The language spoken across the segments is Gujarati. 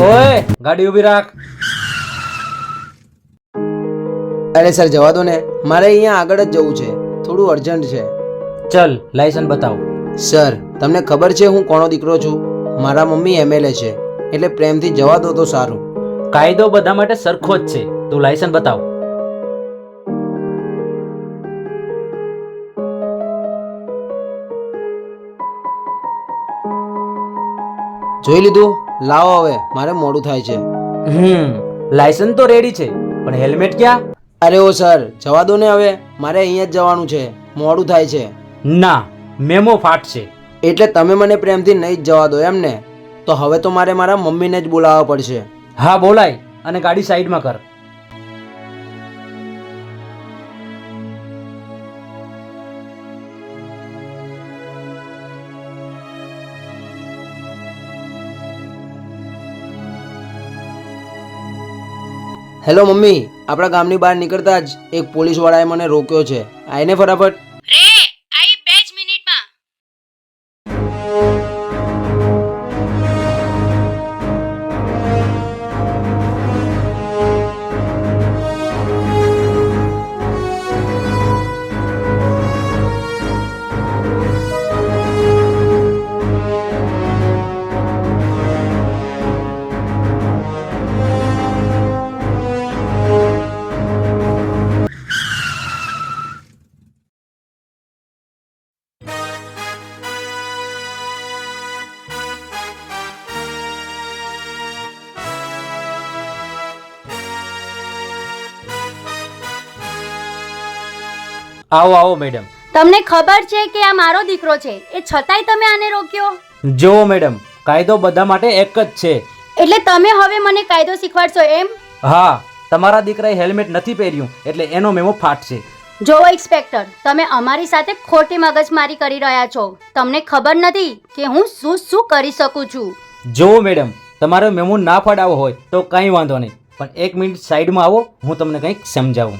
ઓય ગાડી ઊભી રાખ. અરે સર જવા દો ને. મારે અહીંયા આગળ જ જવું છે. થોડું અર્જન્ટ છે. ચલ લાયસન્સ બતાવો. સર તમને ખબર છે હું કોનો દીકરો છું? મારા મમ્મી એમએલએ છે. એટલે પ્રેમથી જવા દો તો સારું. કાયદો બધા માટે સરખો જ છે. તું લાયસન્સ બતાવ. જોઈ લીધું? લાવો હવે મારે મોડું થાય છે. હમ લાયસન્સ તો રેડી છે પણ હેલ્મેટ ક્યાં? અરે ઓ સર જવા દો ને હવે મારે અહીંયા જ જવાનું છે મોડું થાય છે. ના મેમો ફાટશે એટલે તમે મને પ્રેમથી નહીં જ જવા દો એમ ને? તો હવે તો મારે મારા મમ્મીને જ બોલાવવા પડશે. હા બોલાય અને ગાડી સાઈડમાં કર. Hello mummy. આપણા ગામની બહાર નીકળતા જ એક પોલીસવાળાએ મને રોક્યો છે. આઈને ફટાફટ આવો આવો મેડમ તમને ખબર છે કે આ મારો દીકરો છે. એ છતાંય તમે આને રોક્યો? જુઓ મેડમ કાયદો બધા માટે એક જ છે. એટલે તમે હવે મને કાયદો શીખવાડશો એમ? હા તમારા દીકરાએ હેલ્મેટ નથી પહેર્યું એટલે એનો મેમો ફાટશે. જો ઇન્સ્પેક્ટર તમે અમારી સાથે ખોટી મગજમારી કરી રહ્યા છો. તમને ખબર નથી કે હું શું શું કરી શકું છું? જુઓ મેડમ તમારો મેમો ના ફાડાવો હોય તો કંઈ વાંધો નહીં. પણ એક મિનિટ સાઈડમાં આવો હું તમને કંઈક સમજાવું.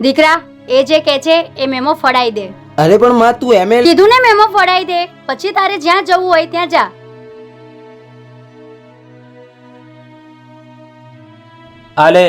દીકરા એ જે કે છે એ મેમો ફડાઈ દે. અરે પણ માં તું એમ કીધું ને મેમો ફડાઈ દે. પછી તારે જ્યાં જવું હોય ત્યાં જા. આલે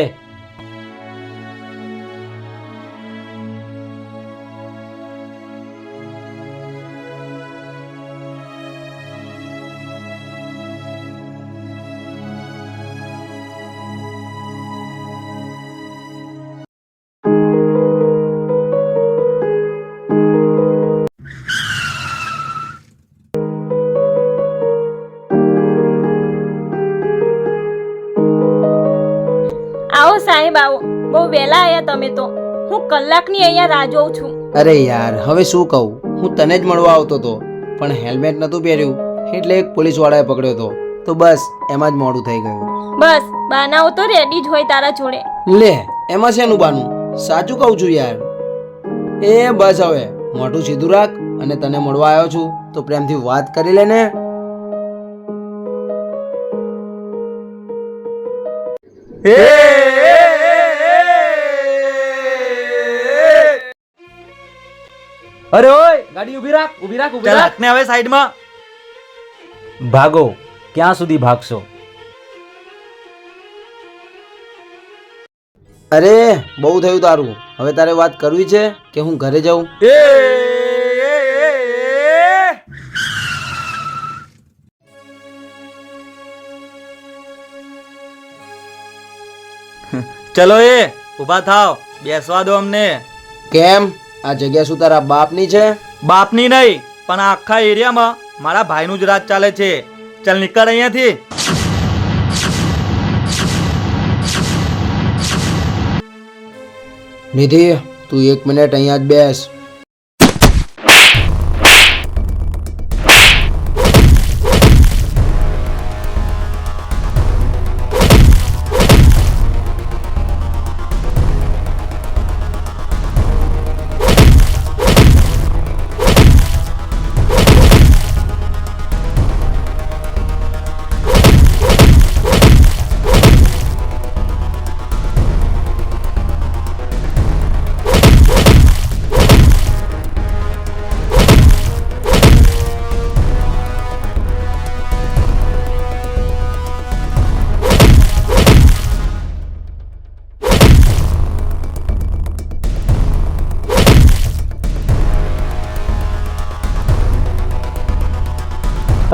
તમે તો. હું કલાકની અહીંયા રાહ જોઉં છું. અરે યાર હવે શું કહું? હું તને જ મળવા આવતો હતો પણ હેલ્મેટ નહોતું પહેર્યું. એટલે એક પોલીસ વાળાએ પકડ્યો હતો તો બસ એમાં જ મોડું થઈ ગયું. બસ બાનાઓ તો રેડી જ હોય તારા જોડે. લે એમાં શેનું બાનું? સાચું કહું છું યાર. એ બસ હવે મોઢું સીધું રાખ અને તને મળવા આવ્યો છું. તો પ્રેમથી વાત કરી લે ને. અરે ઓય ગાડી ઊભી રાખ ઊભી રાખ ઊભી રાખ. ને હવે સાઈડમાં. ભાગો ક્યાં સુધી ભાગશો? અરે બહુ થયું તારું. હવે તારે વાત કરવી છે કે હું ઘરે જાઉં? એ ચલો એ ઊભા થાવ બેસવા દો અમને. કેમ? આ જગ્યા શું તારા બાપની છે? બાપની નહીં પણ આ આખા એરિયામાં મારા ભાઈનું જ રાજ ચાલે છે. ચાલ નીકળ અહીંયાથી. નિધિ તું એક મિનિટ અહીંયા જ બેસ.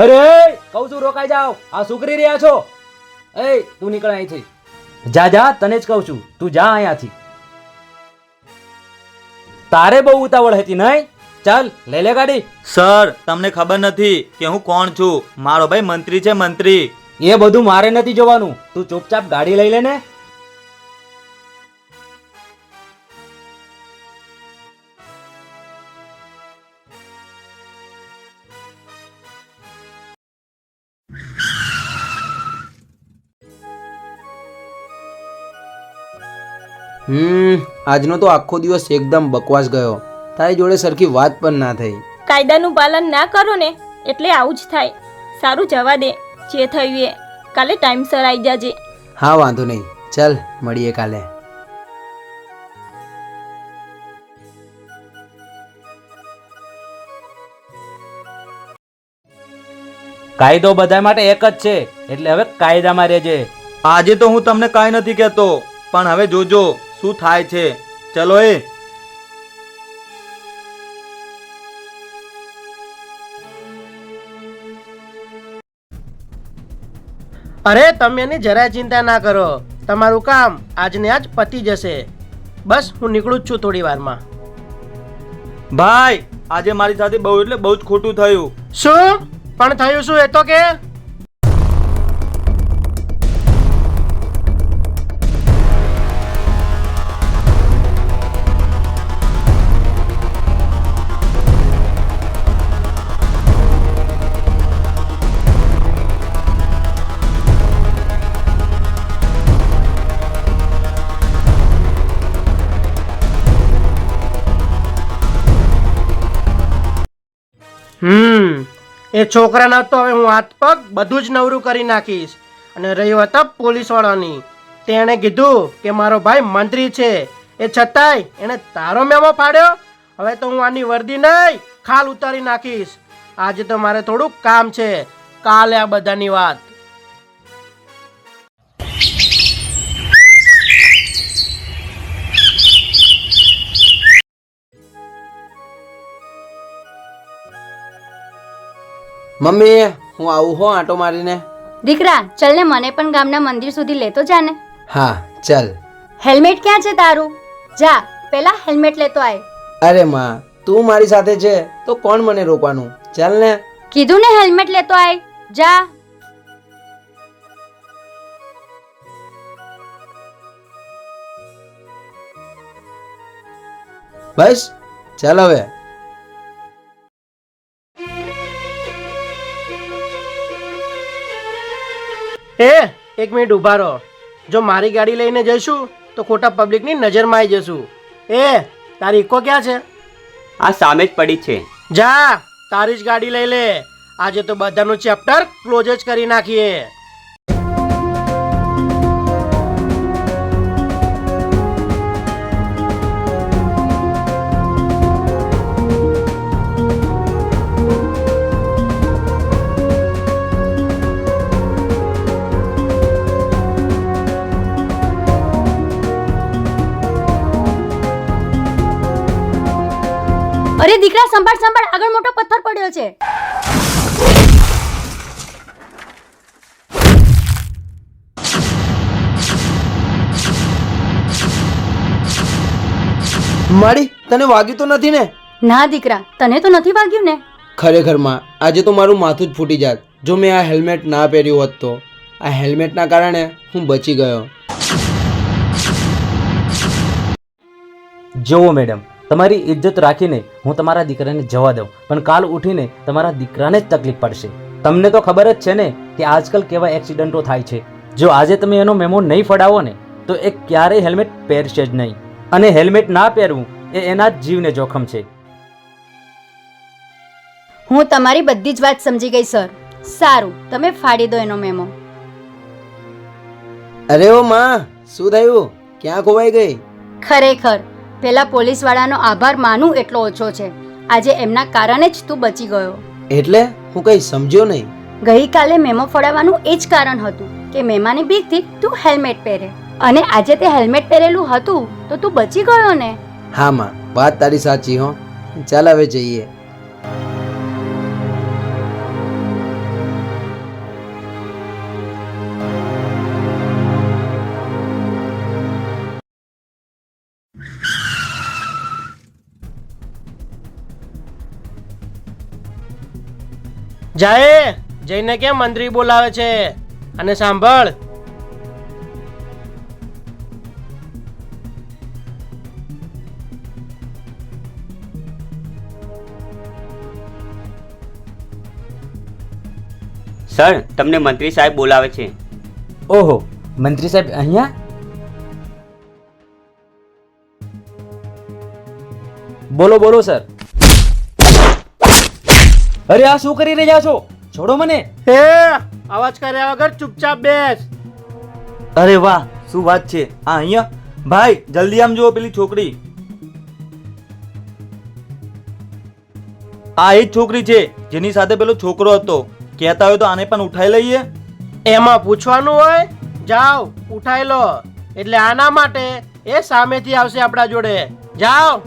અરે કહું છું રોકાઈ જાઓ. આ સુકરી રહ્યા છો. એ તું નીકળ અહીંથી. જા જા તને જ કહું છું તું જા અહીંયાથી. તારે બહુ ઉતાવળ હતી નહીં? ચાલ લઈ લે ગાડી. સર તમને ખબર નથી કે હું કોણ છું? મારો ભાઈ મંત્રી છે મંત્રી. એ બધું મારે નથી જોવાનું. તું ચૂપચાપ ગાડી લઈ લે ને. હમ આજનો તો આખો દિવસ એકદમ બકવાસ ગયો. તારી જોડે સરખી વાત પણ ના થઈ. કાયદાનું પાલન ના કરો ને એટલે આવું જ થાય. સારું જવા દે જે થયું એ. કાલે ટાઈમસર આવી જાજે. હા વાંધો નહીં. ચાલ મળીએ કાલે. કાયદો બધા માટે એક જ છે. એટલે હવે કાયદામાં રહેજે. આજે તો હું તમને કાંઈ નથી કહેતો પણ હવે જોજો. શું થાય છે? ચલો એ. અરે તમે એની જરાય ચિંતા ના કરો. તમારું કામ આજને આજ પતી જશે. બસ હું નીકળું જ છું થોડી વારમાં. ભાઈ આજે મારી સાથે બહુ એટલે બહુ જ ખોટું થયું. શું? પણ થયું શું એ તો કે? હમ. એ છોકરાના તો હવે હું હાથ પગ બધું જ નવરું કરી નાખીશ. અને રહ્યો હતો પોલીસવાળાની. તેણે કીધું કે મારો ભાઈ મંત્રી છે. એ છતાંય એણે તારો મેમો ફાડ્યો હવે તો હું આની વર્દી નહીં, ખાલ ઉતારી નાખીશ. આજે તો મારે થોડુંક કામ છે. કાલે આ બધાની વાત. મમ્મી હું આવું હો આંટો મારીને. દીકરા ચલ ને મને પણ ગામના મંદિર સુધી લેતો જા ને. હા ચાલ. હેલ્મેટ ક્યાં છે તારું? જા પેલા હેલ્મેટ લેતો આય. અરે માં તું મારી સાથે છે તો કોણ મને રોકવાનું? ચાલ ને. કીધું ને હેલ્મેટ લેતો આય. જા. બસ ચાલ હવે. એ એક મિનિટ ઊભા રહો. જો મારી ગાડી લઈને જઈશું તો ખોટા પબ્લિકની નજરમાં આવી જશું. એ તારી ઇકો ક્યાં છે? આ સામે જ પડી છે. જા તારી જ ગાડી લઈ લે. આજે તો બધાનું ચેપ્ટર ક્લોઝ જ કરી નાખીએ. અરે દીકરા સંભાળ સંભાળ આગળ મોટો પથ્થર પડ્યો છે. મારી તને વાગ્યું તો નથી ને? ના દીકરા તને તો નથી વાગ્યું ને? ખરેખરમાં આજે તો મારું માથું જ ફૂટી જાત. જો મેં આ હેલ્મેટ ના પહેર્યું હોત તો? આ હેલ્મેટના કારણે હું બચી ગયો. જુઓ મેડમ તમારી ઇજ્જત રાખીને હું તમારા દીકરાને જવા દઉં. પણ કાલ ઉઠીને તમારા દીકરાને જ તકલીફ પડશે. તમને તો ખબર જ છે ને કે આજકાલ કેવા એક્સિડન્ટો થાય છે. જો આજે તમે એનો મેમો નહીં ફડાવો ને તો એ ક્યારેય હેલ્મેટ પહેરશે જ નહીં. અને હેલ્મેટ ના પહેરવું એ એના જ જીવને જોખમ છે. હું તમારી બધી જ વાત સમજી ગઈ સર. સારું તમે ફાડી દો એનો મેમો. અરે ઓ માં શું થયું? ક્યાં ખોવાઈ ગઈ? ખરેખર પેલા પોલીસવાળાનો આભાર માનું એટલો ઓછો છે. આજે એમના કારણે જ તું બચી ગયો. એટલે હું કઈ સમજ્યો નહીં? ગઈકાલે મેમો ફડાવવાનું એ જ કારણ હતું કે મેમાની બીકથી તું હેલ્મેટ પહેરે. અને આજે તે હેલ્મેટ પહેરેલું હતું તો તું બચી ગયો ને? હા માં વાત તારી સાચી હો. ચાલ હવે જઈએ. જાય જઈને કેમ મંત્રી બોલાવે છે? અને સાંભળ. સર તમને મંત્રી સાહેબ બોલાવે છે. ઓહો મંત્રી સાહેબ અહીંયા? બોલો બોલો સર. અરે આ શું કરી રહ્યા છો? છોડો મને. એ અવાજ કર્યા વગર ચૂપચાપ બેસ. અરે વાહ શું વાત છે? આ અહીંયા? ભાઈ જલ્દી આમ જુઓ પેલી છોકરી. આ એ જ છોકરી છે જેની સાથે પેલો છોકરો હતો. કહેતા હોય તો આને પણ ઉઠાઈ લઈએ. એમાં પૂછવાનું હોય જાઓ ઉઠાઈ લો. એટલે આના માટે એ સામેથી આવશે આપણા જોડે. જાઓ.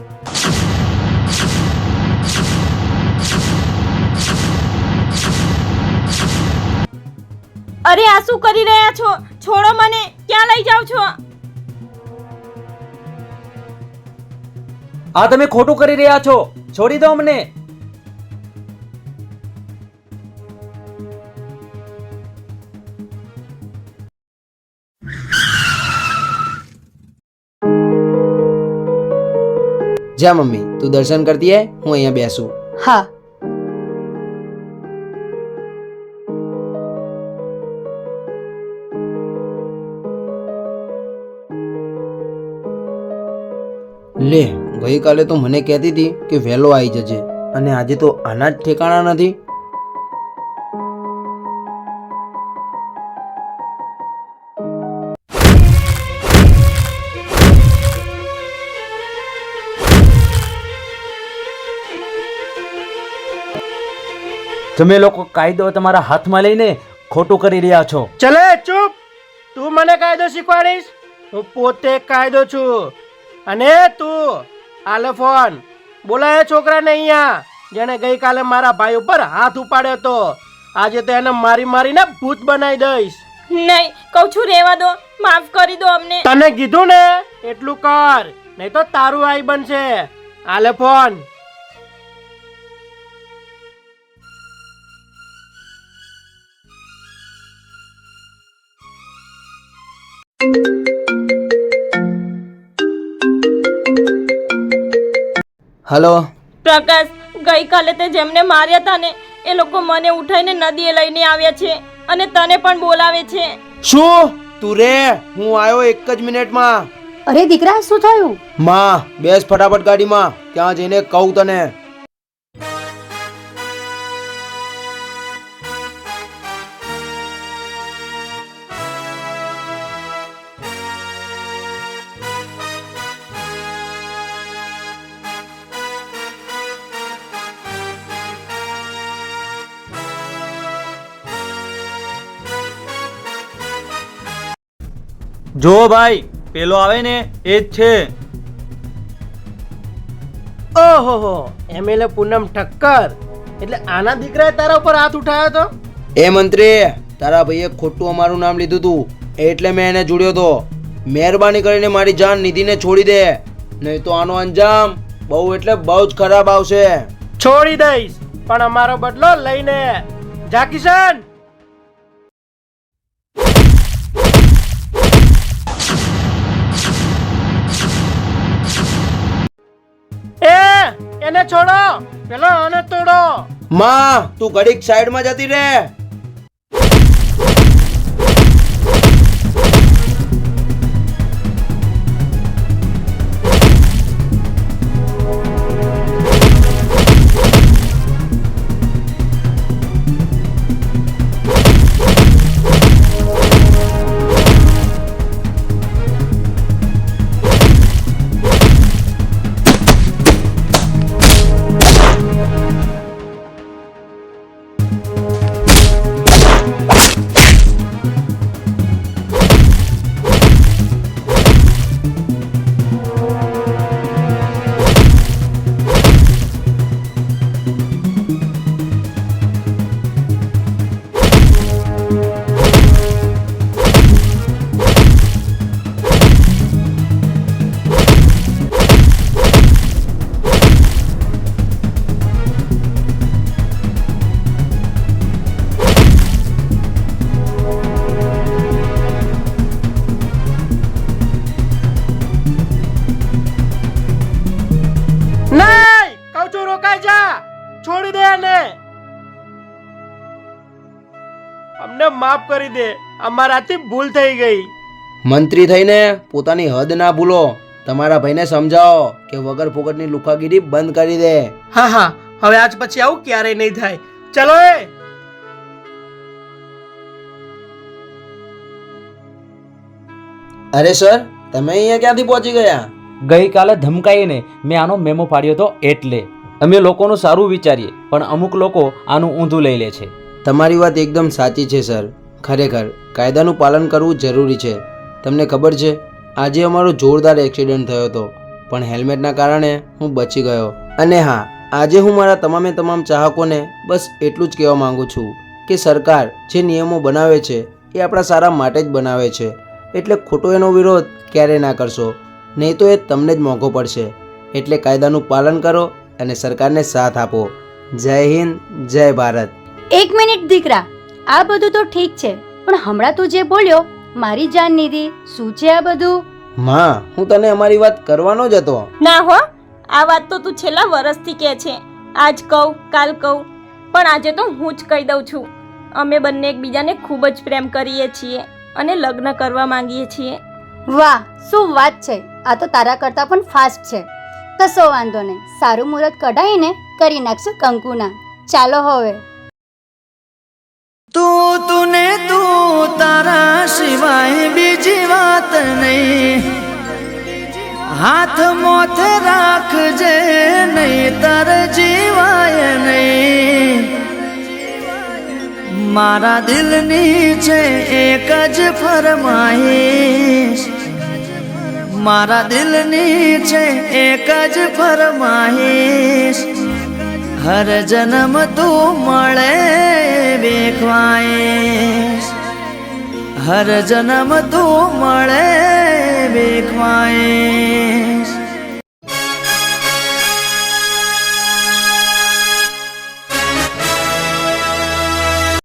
અરે આ શું કરી રહ્યા છો? છોડો મને. ક્યાં લઈ જાઓ છો? આ તમે ખોટું કરી રહ્યા છો. છોડી દો મને જા મમ્મી તું દર્શન કરતી હે? હું અહીંયા બેસું. હા. લે ગઈકાલે તો મને કહેતી હતી કે વહેલો આવી જજે અને આજે તો આના જ ઠેકાણા નથી. તમે લોકો કાયદો તમારા હાથમાં લઈને ખોટું કરી રહ્યા છો. ચલે ચૂપ! તું મને કાયદો શીખવાડીશ? હું પોતે કાયદો છું. અને તું આલે ફોન. બોલાય છોકરાને અહીંયા. જેણે ગઈકાલે મારા ભાઈ ઉપર હાથ ઉપાડ્યો હતો આજે તો એને મારી મારીને ભૂત બનાવી દઈશ. નહીં કહું છું રેવા દો. માફ કરી દો અમને. તને કીધું ને? એટલું કર. નહીં તો તારું આઈ બનશે. આલે ફોન. હલો. પ્રકાશ ગઈકાલે તે જેમને માર્યા હતા ને એ લોકો મને ઉઠાઈને નદીએ લઈને આવ્યા છે અને તને પણ બોલાવે છે. શું? તું રે હું આવ્યો એક જ મિનિટમાં. અરે દીકરા શું થયું? માં બેસ ફટાફટ ગાડીમાં ત્યાં જઈને કહું તને. જો ભાઈ પેલો આવે ને એ જ છે. ઓહો એમએલએ પૂનમ ઠક્કર. એટલે આના દીકરાએ તારા ઉપર હાથ ઉઠાવ્યો તો? એ મંત્રી તારા ભાઈએ ખોટું અમારું નામ લીધું તું. એટલે મેં એને જોડ્યો તો. મહેરબાની કરીને મારી જાન નિધિને છોડી દે. નહીં તો આનો અંજામ બહુ એટલે બહુ જ ખરાબ આવશે. છોડી દઈશ પણ અમારો બદલો લઈને. જા કિશન! એને છોડો. પેલો આને તોડો. માં તું ઘડીક સાઈડમાં જતી રે અમને માફ કરી દે. અમારાથી ભૂલ થઈ ગઈ. મંત્રી થઈને પોતાની હદ ના ભૂલો. તમારા ભાઈને સમજાવો કે વગર ફોકટની લુખાગીરી બંધ કરી દે. હા હા. હવે આજ પછી આવું ક્યારેય નહીં થાય. ચલો એ! અરે સર તમે અહીંયા ક્યાંથી પહોંચી ગયા? ગઈકાલે ધમકાઈને મેં આનો મેમો પાડ્યો હતો એટલે. અમે લોકોનું સારું વિચારીએ પણ અમુક લોકો આનું ઊંધું લઈ લે છે. તમારી વાત એકદમ સાચી છે, સર. ખરેખર, કાયદાનું પાલન કરવું જરૂરી છે. તમને ખબર છે, આજે અમારો જોરદાર એક્સિડન્ટ થયો હતો, પણ હેલ્મેટના કારણે હું બચી ગયો. અને હા, આજે હું મારા તમામે તમામ ચાહકોને બસ એટલું જ કહેવા માંગુ છું કે સરકાર જે નિયમો બનાવે છે, એ આપણા સારા માટે જ બનાવે છે. એટલે ખોટો એનો વિરોધ ક્યારેય ના કરશો? નહીં તો એ તમને જ મોંઘો પડશે. એટલે કાયદાનું પાલન કરો અને સરકારને સાથ આપો. જય હિન્દ, જય ભારત. એક મિનિટ દીકરા આ બધું તો ઠીક છે પણ હમણાં તું જે બોલ્યો મારી જાન નિધિ શું છે આ બધું? માં હું તને અમારી વાત કરવાનો જ હતો. ના હો આ વાત તો તું છેલ્લા વર્ષથી કહે છે. આજ કહું કાલ કહું પણ આજે તો હું જ કહી દઉં છું. અમે બંને એકબીજાને ખૂબ જ પ્રેમ કરીએ છીએ અને લગ્ન કરવા માંગીએ છીએ. વાહ શું વાત છે આ તો તારા કરતાં પણ ફાસ્ટ છે. કશો વાંધો નહીં સારું મુહૂર્ત કઢાવીને કરી નાખશું કંકુના. ચાલો હવે. તું, તુને તું, તારા સિવાય બીજી વાત નહીં. હાથ મોથે રાખજે, નહીં તાર જીવાય નહીં. મારા દિલની છે એક જ ફરમાઈશ. મારા દિલની છે એક જ ફરમાઈશ. હર જન્મ તું મળે બેખવાઈશ હર જન્મ તું મળે બેખવાઈશ